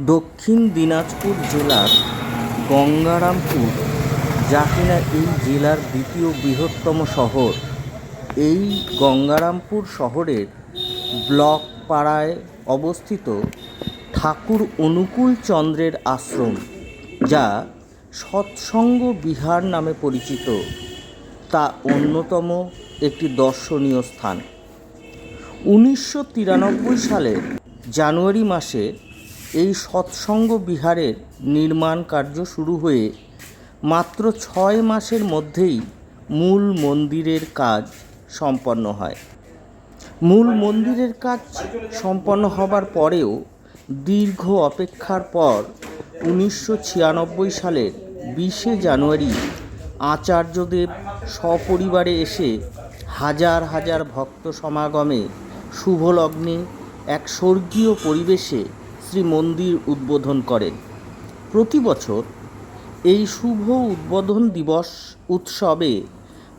দক্ষিণ দিনাজপুর জেলার গঙ্গারামপুর, যা কিনা এই জেলার দ্বিতীয় বৃহত্তম শহর। এই গঙ্গারামপুর শহরের ব্লক পাড়ায় অবস্থিত ঠাকুর অনুকূল চন্দ্রের আশ্রম, যা সৎসঙ্গ বিহার নামে পরিচিত। তা অন্যতম একটি দর্শনীয় স্থান। উনিশশো তিরানব্বই সালের জানুয়ারি মাসে এই সৎসঙ্গ বিহারের নির্মাণ কার্য শুরু হয়ে মাত্র ছয় মাসের মধ্যেই মূল মন্দিরের কাজ সম্পন্ন হয়। মূল মন্দিরের কাজ সম্পন্ন হবার পরেও দীর্ঘ অপেক্ষার পর উনিশশো ছিয়ানব্বই সালের বিশে জানুয়ারি আচার্যদেব সপরিবারে এসে হাজার হাজার ভক্ত সমাগমে শুভলগ্নে এক স্বর্গীয় পরিবেশে শ্রী মন্দির উদ্বোধন করেন প্রতি বছর এই শুভ উদ্বোধন দিবস উৎসবে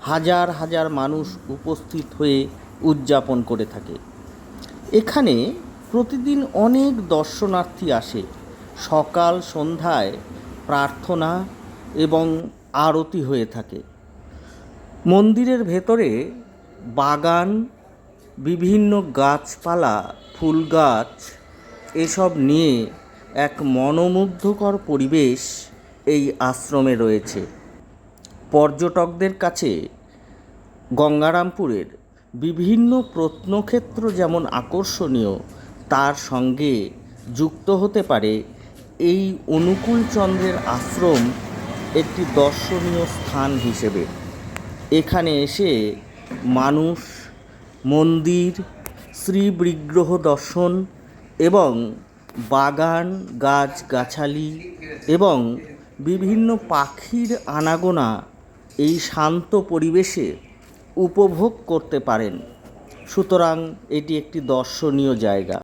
হাজার হাজার মানুষ উপস্থিত হয়ে উদযাপন করে থাকে। এখানে প্রতিদিন অনেক দর্শনার্থী আসে। সকাল সন্ধ্যায় প্রার্থনা এবং আরতি হয়ে থাকে। মন্দিরের ভেতরে বাগান, বিভিন্ন গাছপালা ফুল গাছ এসব নিয়ে এক মনোমুগ্ধকর পরিবেশ এই আশ্রমে রয়েছে। পর্যটকদের কাছে গঙ্গারামপুরের বিভিন্ন প্রত্নক্ষেত্র যেমন আকর্ষণীয়, তার সঙ্গে যুক্ত হতে পারে এই অনুকূল চন্দ্রের আশ্রম একটি দর্শনীয় স্থান হিসেবে। এখানে এসে মানুষ, মন্দির, শ্রীবিগ্রহ দর্শন এবং বাগান গাছগাছালি এবং বিভিন্ন পাখির আনাগোনা এই শান্ত পরিবেশে উপভোগ করতে পারেন। সুতরাং এটি একটি দর্শনীয় জায়গা।